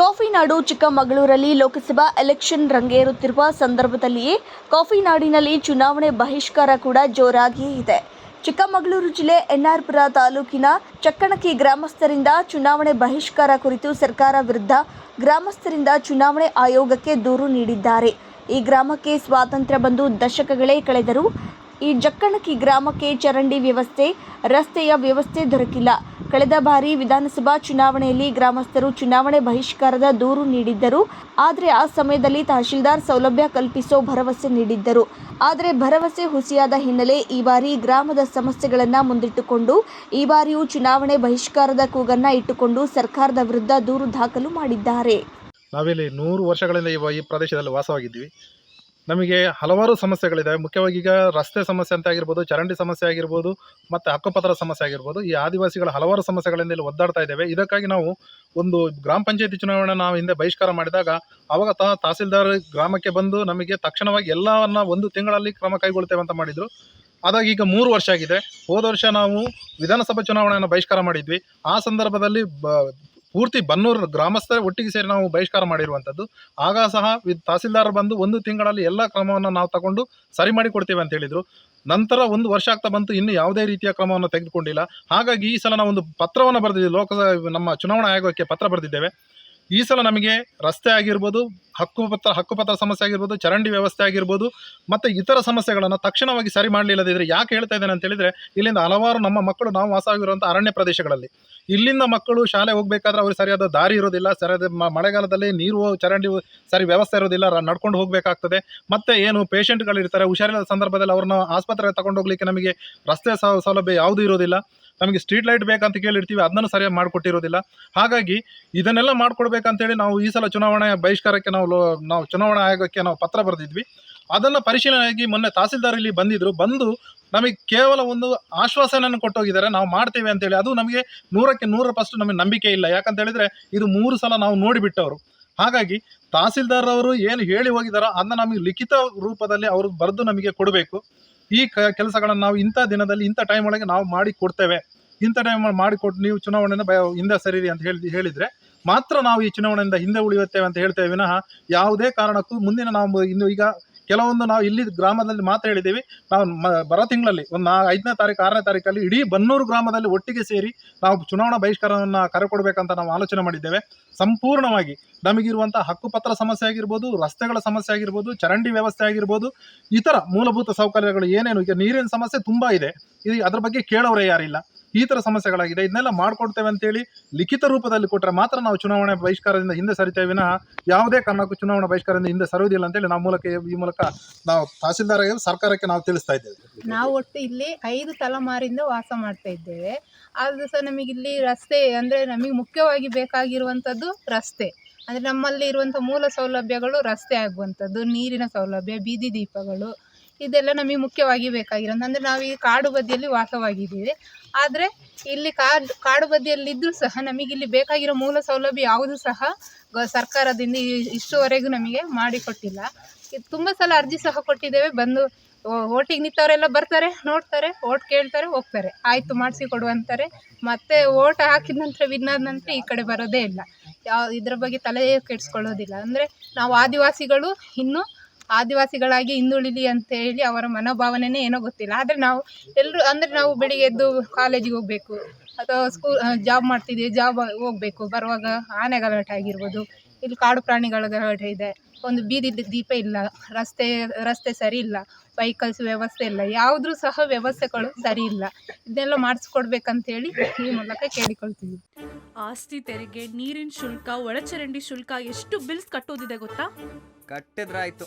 Coffee ನಾಡು ಚಿಕ್ಕಮಗಳೂರಲ್ಲಿ Lok Sabha election ರಂಗೇರುತ್ತಿರುವ ಸಂದರ್ಭದಲ್ಲಿಯೇ ಕಾಫಿ ನಾಡಿನಲ್ಲಿ ಚುನಾವಣೆ ಬಹಿಷ್ಕಾರ ಕೂಡ ಜೋರಾಗಿಯೇ ಇದೆ. ಚಿಕ್ಕಮಗಳೂರು ಜಿಲ್ಲೆ ಎನ್ಆರ್ಪುರ ತಾಲೂಕಿನ ಚಕ್ಕಣಕಿ ಗ್ರಾಮಸ್ಥರಿಂದ ಚುನಾವಣೆ ಬಹಿಷ್ಕಾರ ಕುರಿತು ಸರ್ಕಾರ ವಿರುದ್ಧ ಗ್ರಾಮಸ್ಥರಿಂದ ಚುನಾವಣೆ ಆಯೋಗಕ್ಕೆ ದೂರು ನೀಡಿದ್ದಾರೆ. ಈ ಗ್ರಾಮಕ್ಕೆ ಸ್ವಾತಂತ್ರ್ಯ ಬಂದು ದಶಕಗಳೇ ಕಳೆದರೂ ಈ ಜಕ್ಕಣಕಿ ಗ್ರಾಮಕ್ಕೆ ಚರಂಡಿ ವ್ಯವಸ್ಥೆ, ರಸ್ತೆಯ ವ್ಯವಸ್ಥೆ ದೊರಕಿಲ್ಲ. ಕಳೆದ ಬಾರಿ ವಿಧಾನಸಭಾ ಚುನಾವಣೆಯಲ್ಲಿ ಗ್ರಾಮಸ್ಥರು ಚುನಾವಣೆ ಬಹಿಷ್ಕಾರದ ದೂರು ನೀಡಿದ್ದರು. ಆದರೆ ಆ ಸಮಯದಲ್ಲಿ ತಹಶೀಲ್ದಾರ್ ಸೌಲಭ್ಯ ಕಲ್ಪಿಸೋ ಭರವಸೆ ನೀಡಿದ್ದರು. ಆದರೆ ಭರವಸೆ ಹುಸಿಯಾದ ಹಿನ್ನೆಲೆ ಈ ಬಾರಿ ಗ್ರಾಮದ ಸಮಸ್ಯೆಗಳನ್ನು ಮುಂದಿಟ್ಟುಕೊಂಡು, ಈ ಬಾರಿಯೂ ಚುನಾವಣೆ ಬಹಿಷ್ಕಾರದ ಕೂಗನ್ನ ಇಟ್ಟುಕೊಂಡು ಸರ್ಕಾರದ ವಿರುದ್ಧ ದೂರು ದಾಖಲು ಮಾಡಿದ್ದಾರೆ. ನಾವಿಲ್ಲಿ ನೂರು ವರ್ಷಗಳಿಂದ ಈ ಪ್ರದೇಶದಲ್ಲಿ ವಾಸವಾಗಿದ್ದೀವಿ. ನಮಗೆ ಹಲವಾರು ಸಮಸ್ಯೆಗಳಿದೆ ಮುಖ್ಯವಾಗಿ ಈಗ ರಸ್ತೆ ಸಮಸ್ಯೆ ಅಂತ ಆಗಿರ್ಬೋದು, ಚರಂಡಿ ಸಮಸ್ಯೆ ಆಗಿರ್ಬೋದು, ಮತ್ತು ಹಕ್ಕುಪತ್ರ ಸಮಸ್ಯೆ ಆಗಿರ್ಬೋದು, ಈ ಆದಿವಾಸಿಗಳ ಹಲವಾರು ಸಮಸ್ಯೆಗಳಿಂದ ಇಲ್ಲಿ ಒದ್ದಾಡ್ತಾ ಇದ್ದೇವೆ. ಇದಕ್ಕಾಗಿ ನಾವು ಒಂದು ಗ್ರಾಮ ಪಂಚಾಯತಿ ಚುನಾವಣೆ ನಾವು ಹಿಂದೆ ಬಹಿಷ್ಕಾರ ಮಾಡಿದಾಗ, ಅವಾಗ ತ ತಹಸೀಲ್ದಾರ್ ಗ್ರಾಮಕ್ಕೆ ಬಂದು ನಮಗೆ ತಕ್ಷಣವಾಗಿ ಎಲ್ಲವನ್ನ ಒಂದು ತಿಂಗಳಲ್ಲಿ ಕ್ರಮ ಕೈಗೊಳ್ತೇವೆ ಅಂತ ಮಾಡಿದರು. ಅದಾಗಿ ಈಗ ಮೂರು ವರ್ಷ ಆಗಿದೆ. ಹೋದ ವರ್ಷ ನಾವು ವಿಧಾನಸಭಾ ಚುನಾವಣೆಯನ್ನು ಬಹಿಷ್ಕಾರ ಮಾಡಿದ್ವಿ. ಆ ಸಂದರ್ಭದಲ್ಲಿ ಪೂರ್ತಿ ಬನ್ನೂರು ಗ್ರಾಮಸ್ಥರೇ ಒಟ್ಟಿಗೆ ಸೇರಿ ನಾವು ಬಹಿಷ್ಕಾರ ಮಾಡಿರುವಂಥದ್ದು. ಆಗ ಸಹ ತಹಸೀಲ್ದಾರ್ ಬಂದು ಒಂದು ತಿಂಗಳಲ್ಲಿ ಎಲ್ಲ ಕ್ರಮವನ್ನು ನಾವು ತಗೊಂಡು ಸರಿ ಮಾಡಿ ಕೊಡ್ತೇವೆ ಅಂತ ಹೇಳಿದರು. ನಂತರ ಒಂದು ವರ್ಷ ಆಗ್ತಾ ಬಂತು, ಇನ್ನು ಯಾವುದೇ ರೀತಿಯ ಕ್ರಮವನ್ನು ತೆಗೆದುಕೊಂಡಿಲ್ಲ. ಹಾಗಾಗಿ ಈ ಸಲ ನಾವು ಒಂದು ಪತ್ರವನ್ನು ಬರೆದಿದ್ದೀವಿ. ಲೋಕಸಭೆ, ನಮ್ಮ ಚುನಾವಣಾ ಆಯೋಗಕ್ಕೆ ಪತ್ರ ಬರೆದಿದ್ದೇವೆ. ಈ ಸಲ ನಮಗೆ ರಸ್ತೆ ಆಗಿರ್ಬೋದು ಹಕ್ಕುಪತ್ರ ಹಕ್ಕುಪತ್ರ ಸಮಸ್ಯೆ ಆಗಿರ್ಬೋದು, ಚರಂಡಿ ವ್ಯವಸ್ಥೆ ಆಗಿರ್ಬೋದು, ಮತ್ತು ಇತರ ಸಮಸ್ಯೆಗಳನ್ನು ತಕ್ಷಣವಾಗಿ ಸರಿ ಮಾಡಲಿಲ್ಲದಿದ್ದರೆ ಯಾಕೆ ಹೇಳ್ತಾ ಇದ್ದೇನೆ ಅಂತ ಹೇಳಿದರೆ, ಇಲ್ಲಿಂದ ಹಲವಾರು ನಮ್ಮ ಮಕ್ಕಳು ನಾವು ವಾಸವಾಗಿರುವಂಥ ಅರಣ್ಯ ಪ್ರದೇಶಗಳಲ್ಲಿ. ಇಲ್ಲಿಂದ ಮಕ್ಕಳು ಶಾಲೆ ಹೋಗಬೇಕಾದ್ರೆ ಅವ್ರಿಗೆ ಸರಿಯಾದ ದಾರಿ ಇರೋದಿಲ್ಲ, ಸರಿಯಾದ ಮಳೆಗಾಲದಲ್ಲಿ ನೀರು, ಚರಂಡಿ ಸರಿ ವ್ಯವಸ್ಥೆ ಇರೋದಿಲ್ಲ ನಡ್ಕೊಂಡು ಹೋಗಬೇಕಾಗ್ತದೆ. ಮತ್ತು ಏನು ಪೇಷೆಂಟ್ಗಳಿರ್ತಾರೆ ಹುಷಾರಿಲ್ಲದ ಸಂದರ್ಭದಲ್ಲಿ ಅವ್ರನ್ನ ಆಸ್ಪತ್ರೆಗೆ ತಗೊಂಡು ಹೋಗ್ಲಿಕ್ಕೆ ನಮಗೆ ರಸ್ತೆ ಸೌಲಭ್ಯ ಯಾವುದೂ ಇರೋದಿಲ್ಲ. ನಮಗೆ ಸ್ಟ್ರೀಟ್ ಲೈಟ್ ಬೇಕಂತ ಕೇಳಿರ್ತೀವಿ, ಅದನ್ನು ಸರಿಯಾಗಿ ಮಾಡಿಕೊಟ್ಟಿರೋದಿಲ್ಲ. ಹಾಗಾಗಿ ಇದನ್ನೆಲ್ಲ ಮಾಡಿಕೊಡ್ಬೇಕಂತೇಳಿ ನಾವು ಈ ಸಲ ಚುನಾವಣೆ ಬಹಿಷ್ಕಾರಕ್ಕೆ ನಾವು ನಾವು ಚುನಾವಣಾ ಆಯೋಗಕ್ಕೆ ನಾವು ಪತ್ರ ಬರೆದಿದ್ವಿ. ಅದನ್ನು ಪರಿಶೀಲನೆಯಾಗಿ ಮೊನ್ನೆ ತಹಸೀಲ್ದಾರ್ ಇಲ್ಲಿ ಬಂದಿದ್ರು. ಬಂದು ನಮಗೆ ಕೇವಲ ಒಂದು ಆಶ್ವಾಸನೆಯನ್ನು ಕೊಟ್ಟೋಗಿದ್ದಾರೆ. ನಾವು ಮಾಡ್ತೇವೆ ಅಂತೇಳಿ. ಅದು ನಮಗೆ ನೂರಕ್ಕೆ ನೂರ ಪರ್ಸೆಂಟ್ ನಮಗೆ ನಂಬಿಕೆ ಇಲ್ಲ. ಯಾಕಂತ ಹೇಳಿದ್ರೆ ಇದು ಮೂರು ಸಲ ನಾವು ನೋಡಿಬಿಟ್ಟವರು. ಹಾಗಾಗಿ ತಹಸೀಲ್ದಾರ್ ಅವರು ಏನು ಹೇಳಿ ಹೋಗಿದಾರೋ ಅದನ್ನ ನಮಗೆ ಲಿಖಿತ ರೂಪದಲ್ಲಿ ಅವರು ಬರೆದು ನಮಗೆ ಕೊಡಬೇಕು. ಈ ಕೆಲಸಗಳನ್ನು ನಾವು ಇಂಥ ದಿನದಲ್ಲಿ, ಇಂಥ ಟೈಮ್ ಒಳಗೆ ನಾವು ಮಾಡಿ ಕೊಡ್ತೇವೆ. ಇಂಥ ಟೈಮ್ ಮಾಡಿಕೊಟ್ಟು ನೀವು ಚುನಾವಣೆಯಿಂದ ಹಿಂದೆ ಸರಿರಿ ಅಂತ ಹೇಳಿ, ಹೇಳಿದರೆ ಮಾತ್ರ ನಾವು ಈ ಚುನಾವಣೆಯಿಂದ ಹಿಂದೆ ಉಳಿಯುತ್ತೇವೆ ಅಂತ ಹೇಳ್ತೇವೆ ವಿನಃ ಯಾವುದೇ ಕಾರಣಕ್ಕೂ ಮುಂದಿನ ನಾವು ಇನ್ನು ಈಗ ಕೆಲವೊಂದು ನಾವು ಇಲ್ಲಿ ಗ್ರಾಮದಲ್ಲಿ ಮಾತ್ರ ಹೇಳಿದ್ದೀವಿ. ನಾವು ಬರೋ ತಿಂಗಳಲ್ಲಿ ಒಂದು ನಾ, ಐದನೇ ತಾರೀಕು, ಆರನೇ ತಾರೀಕಲ್ಲಿ ಇಡೀ ಬನ್ನೂರು ಗ್ರಾಮದಲ್ಲಿ ಒಟ್ಟಿಗೆ ಸೇರಿ ನಾವು ಚುನಾವಣಾ ಬಹಿಷ್ಕಾರವನ್ನು ಕರೆ ಕೊಡಬೇಕಂತ ನಾವು ಆಲೋಚನೆ ಮಾಡಿದ್ದೇವೆ. ಸಂಪೂರ್ಣವಾಗಿ ನಮಗಿರುವಂಥ ಹಕ್ಕುಪತ್ರ ಸಮಸ್ಯೆ ಆಗಿರ್ಬೋದು, ರಸ್ತೆಗಳ ಸಮಸ್ಯೆ ಆಗಿರ್ಬೋದು, ಚರಂಡಿ ವ್ಯವಸ್ಥೆ ಆಗಿರ್ಬೋದು, ಇತರ ಮೂಲಭೂತ ಸೌಕರ್ಯಗಳು ಏನೇನು, ಈಗ ನೀರಿನ ಸಮಸ್ಯೆ ತುಂಬ ಇದೆ. ಇದು ಅದ್ರ ಬಗ್ಗೆ ಕೇಳೋರೇ ಯಾರಿಲ್ಲ. ಈ ಥರ ಸಮಸ್ಯೆಗಳಾಗಿದೆ. ಇದನ್ನೆಲ್ಲ ಮಾಡ್ಕೊಡ್ತೇವೆ ಅಂತೇಳಿ ಲಿಖಿತ ರೂಪದಲ್ಲಿ ಕೊಟ್ಟರೆ ಮಾತ್ರ ನಾವು ಚುನಾವಣೆ ಬಹಿಷ್ಕಾರದಿಂದ ಹಿಂದೆ ಸರಿತೇವೆ. ವಿನಃ ಯಾವುದೇ ಕಾರಣಕ್ಕೂ ಚುನಾವಣಾ ಬಹಿಷ್ಕಾರದಿಂದ ಹಿಂದೆ ಸರುವುದಿಲ್ಲ ಅಂತೇಳಿ ನಾವು ಮೂಲಕ ಈ ಮೂಲಕ ನಾವು ತಹಸೀಲ್ದಾರ್ ಸರ್ಕಾರಕ್ಕೆ ನಾವು ತಿಳಿಸ್ತಾ ಇದ್ದೇವೆ. ನಾವು ಒಟ್ಟು ಇಲ್ಲಿ ಐದು ತಲೆಮಾರಿಂದ ವಾಸ ಮಾಡ್ತಾ ಇದ್ದೇವೆ. ಆದರೂ ಸಹ ನಮಗೆ ಇಲ್ಲಿ ರಸ್ತೆ ಅಂದರೆ ನಮಗೆ ಮುಖ್ಯವಾಗಿ ಬೇಕಾಗಿರುವಂಥದ್ದು ರಸ್ತೆ. ಅಂದರೆ ನಮ್ಮಲ್ಲಿ ಇರುವಂಥ ಮೂಲ ಸೌಲಭ್ಯಗಳು ರಸ್ತೆ ಆಗುವಂಥದ್ದು, ನೀರಿನ ಸೌಲಭ್ಯ, ಬೀದಿ ದೀಪಗಳು ಇದೆಲ್ಲ ನಮಗೆ ಮುಖ್ಯವಾಗಿ ಬೇಕಾಗಿರೋದು. ಅಂದರೆ ಈ ಕಾಡು ಬದಿಯಲ್ಲಿ ವಾಸವಾಗಿದ್ದೀವಿ. ಆದರೆ ಇಲ್ಲಿ ಕಾಡು ಕಾಡು ಬದಿಯಲ್ಲಿದ್ದರೂ ಸಹ ನಮಗೆ ಇಲ್ಲಿ ಬೇಕಾಗಿರೋ ಮೂಲ ಸೌಲಭ್ಯ ಯಾವುದೂ ಸಹ ಗ- ಸರ್ಕಾರದಿಂದ ಇಷ್ಟುವರೆಗೂ ನಮಗೆ ಮಾಡಿಕೊಟ್ಟಿಲ್ಲ ಇದು ತುಂಬ ಸಲ ಅರ್ಜಿ ಸಹ ಕೊಟ್ಟಿದ್ದೇವೆ. ಬಂದು ಓಟಿಗೆ ನಿಂತವರೆಲ್ಲ ಬರ್ತಾರೆ, ನೋಡ್ತಾರೆ, ಓಟ್ ಕೇಳ್ತಾರೆ, ಹೋಗ್ತಾರೆ. ಆಯಿತು ಮಾಡಿಸಿ ಕೊಡು ಅಂತಾರೆ. ಮತ್ತೆ ಓಟ್ ಹಾಕಿದ ನಂತರ ವಿನ್ ಆದ ನಂತರ ಈ ಕಡೆ ಬರೋದೇ ಇಲ್ಲ. ಯಾವ, ಇದ್ರ ಬಗ್ಗೆ ತಲೆ ಕೆಡಿಸ್ಕೊಳ್ಳೋದಿಲ್ಲ. ಅಂದರೆ ನಾವು ಆದಿವಾಸಿಗಳು, ಇನ್ನೂ ಆದಿವಾಸಿಗಳಾಗಿ ಹಿಂದುಳಿಲಿ ಅಂತ ಹೇಳಿ ಅವರ ಮನೋಭಾವನೆನೇ ಏನೋ ಗೊತ್ತಿಲ್ಲ. ಆದರೆ ನಾವು ಎಲ್ಲರೂ ಅಂದರೆ ನಾವು ಬೆಳಿಗ್ಗೆ ಎದ್ದು ಕಾಲೇಜಿಗೆ ಹೋಗಬೇಕು. ಅಥವಾ ಸ್ಕೂಲ್ ಜಾಬ್ ಮಾಡ್ತಿದ್ದೀವಿ ಜಾಬ್ ಹೋಗಬೇಕು. ಬರುವಾಗ ಆನೆ ಗಲಾಟೆ ಆಗಿರ್ಬೋದು ಇಲ್ಲಿ ಕಾಡು ಪ್ರಾಣಿಗಳ ಗಲಾಟೆ ಇದೆ. ಒಂದು ಬೀದಿ ದೀಪ ಇಲ್ಲ ರಸ್ತೆ ರಸ್ತೆ ಸರಿ ಇಲ್ಲ ವೆಹಿಕಲ್ಸ್ ವ್ಯವಸ್ಥೆ ಇಲ್ಲ ಯಾವುದ್ರೂ ಸಹ ವ್ಯವಸ್ಥೆಗಳು ಸರಿ ಇಲ್ಲ. ಇದನ್ನೆಲ್ಲ ಮಾಡಿಸ್ಕೊಡ್ಬೇಕಂತೇಳಿ ಈ ಮೂಲಕ ಕೇಳಿಕೊಳ್ತೀವಿ ಆಸ್ತಿ ತೆರಿಗೆ ನೀರಿನ ಶುಲ್ಕ ಒಳಚರಂಡಿ ಶುಲ್ಕ ಎಷ್ಟು ಬಿಲ್ಸ್ ಕಟ್ಟೋದಿದೆ ಗೊತ್ತಾ? ಕಟ್ಟಿದ್ರಾಯ್ತು.